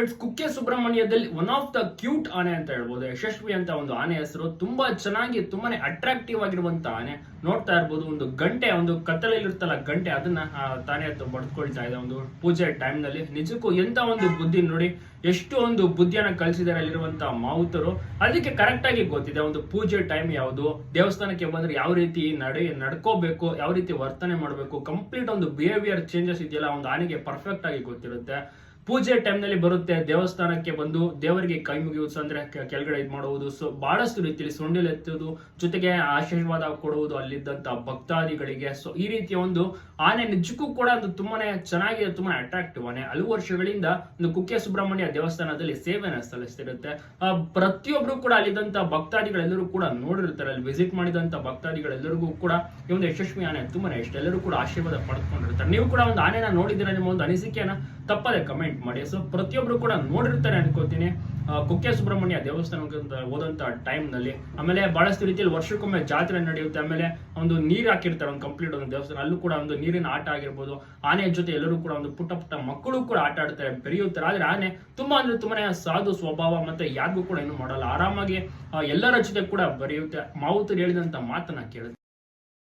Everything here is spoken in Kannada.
ಇಟ್ಸ್ ಕುಕ್ಕೆ ಸುಬ್ರಹ್ಮಣ್ಯದಲ್ಲಿ ಒನ್ ಆಫ್ ದ ಕ್ಯೂಟ್ ಆನೆ ಅಂತ ಹೇಳ್ಬೋದು. ಯಶಸ್ವಿ ಅಂತ ಒಂದು ಆನೆ ಹೆಸರು. ತುಂಬಾ ಚೆನ್ನಾಗಿ, ತುಂಬಾನೇ ಅಟ್ರಾಕ್ಟಿವ್ ಆಗಿರುವಂತ ಆನೆ. ನೋಡ್ತಾ ಇರ್ಬೋದು, ಒಂದು ಗಂಟೆ, ಒಂದು ಕತ್ತಲಲ್ಲಿರುತ್ತಲ್ಲ ಗಂಟೆ, ಅದನ್ನ ತಾನೇ ಬಡ್ಕೊಳ್ತಾ ಇದೆ ಒಂದು ಪೂಜೆ ಟೈಮ್ನಲ್ಲಿ. ನಿಜಕ್ಕೂ ಎಂತ ಒಂದು ಬುದ್ಧಿ ನೋಡಿ, ಎಷ್ಟು ಒಂದು ಬುದ್ಧಿಯನ್ನ ಕಲಿಸಿದ್ದಾರೆ ಅಲ್ಲಿರುವಂತ ಮಾವುತರು. ಅದಕ್ಕೆ ಕರೆಕ್ಟ್ ಆಗಿ ಗೊತ್ತಿದೆ, ಒಂದು ಪೂಜೆ ಟೈಮ್ ಯಾವುದು, ದೇವಸ್ಥಾನಕ್ಕೆ ಬಂದ್ರೆ ಯಾವ ರೀತಿ ನಡೆ, ನಡ್ಕೋಬೇಕು, ಯಾವ ರೀತಿ ವರ್ತನೆ ಮಾಡಬೇಕು ಕಂಪ್ಲೀಟ್ ಒಂದು ಬಿಹೇವಿಯರ್ ಚೇಂಜಸ್ ಇದೆಯಲ್ಲ, ಒಂದು ಆನೆಗೆ ಪರ್ಫೆಕ್ಟ್ ಆಗಿ ಗೊತ್ತಿರುತ್ತೆ. ಪೂಜೆ ಟೈಮ್ನಲ್ಲಿ ನಲ್ಲಿ ಬರುತ್ತೆ, ದೇವಸ್ಥಾನಕ್ಕೆ ಬಂದು ದೇವರಿಗೆ ಕೈ ಮುಗಿಯುವುದು, ಅಂದ್ರೆ ಕೆಳಗಡೆ ಇದು ಮಾಡುವುದು. ಸೊ ಬಹಳಷ್ಟು ರೀತಿಯಲ್ಲಿ ಸೊಂಡಿಲು ಎತ್ತುವುದು, ಜೊತೆಗೆ ಆಶೀರ್ವಾದ ಕೊಡುವುದು ಅಲ್ಲಿದ್ದಂತ ಭಕ್ತಾದಿಗಳಿಗೆ. ಸೊ ಈ ರೀತಿಯ ಒಂದು ಆನೆ ನಿಜಕ್ಕೂ ಕೂಡ ಒಂದು ತುಂಬಾನೇ ಚೆನ್ನಾಗಿದೆ, ತುಂಬಾನೇ ಅಟ್ರಾಕ್ಟಿವ್ ಆನೆ. ಹಲವು ವರ್ಷಗಳಿಂದ ಒಂದು ಕುಕ್ಕೆ ಸುಬ್ರಹ್ಮಣ್ಯ ದೇವಸ್ಥಾನದಲ್ಲಿ ಸೇವೆನ ಸಲ್ಲಿಸ್ತಿರುತ್ತೆ. ಪ್ರತಿಯೊಬ್ರು ಕೂಡ ಅಲ್ಲಿದ್ದಂತ ಭಕ್ತಾದಿಗಳೆಲ್ಲರೂ ಕೂಡ ನೋಡಿರ್ತಾರೆ. ಅಲ್ಲಿ ವಿಸಿಟ್ ಮಾಡಿದಂತ ಭಕ್ತಾದಿಗಳೆಲ್ಲರಿಗೂ ಕೂಡ ಈ ಒಂದು ಯಶಸ್ವಿ ಆನೆ ತುಂಬಾನೇ ಇಷ್ಟ. ಎಲ್ಲರೂ ಕೂಡ ಆಶೀರ್ವಾದ ಪಡೆದುಕೊಂಡಿರ್ತಾರೆ ನೀವು ಕೂಡ ಒಂದು ಆನೆನ ನೋಡಿದ್ರೆ ನಿಮ್ಮ ಒಂದು ಅನಿಸಿಕೆಯನ್ನ ತಪ್ಪದೆ ಕಮೆಂಟ್ ಮಾಡಿ. ಸೊ ಪ್ರತಿಯೊಬ್ರು ಕೂಡ ನೋಡಿರ್ತಾರೆ ಅನ್ಕೋತೀನಿ. ಕುಕ್ಕೆ ಸುಬ್ರಹ್ಮಣ್ಯ ದೇವಸ್ಥಾನಕ್ಕೆ ಟೈಮ್ನಲ್ಲಿ. ಆಮೇಲೆ ಬಹಳಷ್ಟು ರೀತಿಯಲ್ಲಿ ವರ್ಷಕ್ಕೊಮ್ಮೆ ಜಾತ್ರೆ ನಡೆಯುತ್ತೆ. ಆಮೇಲೆ ಒಂದು ನೀರ್ ಹಾಕಿರ್ತಾರೆ, ಒಂದು ಕಂಪ್ಲೀಟ್ ಒಂದು ದೇವಸ್ಥಾನ. ಅಲ್ಲೂ ಕೂಡ ಒಂದು ನೀರಿನ ಆಟ ಆಗಿರ್ಬೋದು. ಆನೆ ಜೊತೆ ಎಲ್ಲರೂ ಕೂಡ ಒಂದು ಪುಟ್ಟ ಪುಟ್ಟ ಮಕ್ಕಳು ಕೂಡ ಆಟ ಆಡ್ತಾರೆ, ಬೆರೆಯುತ್ತಾರೆ. ಆದ್ರೆ ಆನೆ ತುಂಬಾ ಅಂದ್ರೆ ತುಂಬಾನೇ ಸಾಧು ಸ್ವಭಾವ ಮತ್ತೆ ಯಾರಿಗೂ ಕೂಡ ಏನು ಮಾಡಲ್ಲ. ಆರಾಮಾಗಿ ಎಲ್ಲರ ಜೊತೆ ಕೂಡ ಬರೆಯುತ್ತೆ. ಮಾವುತರು ಹೇಳಿದಂತ ಮಾತನ್ನ ಕೇಳುತ್ತೆ.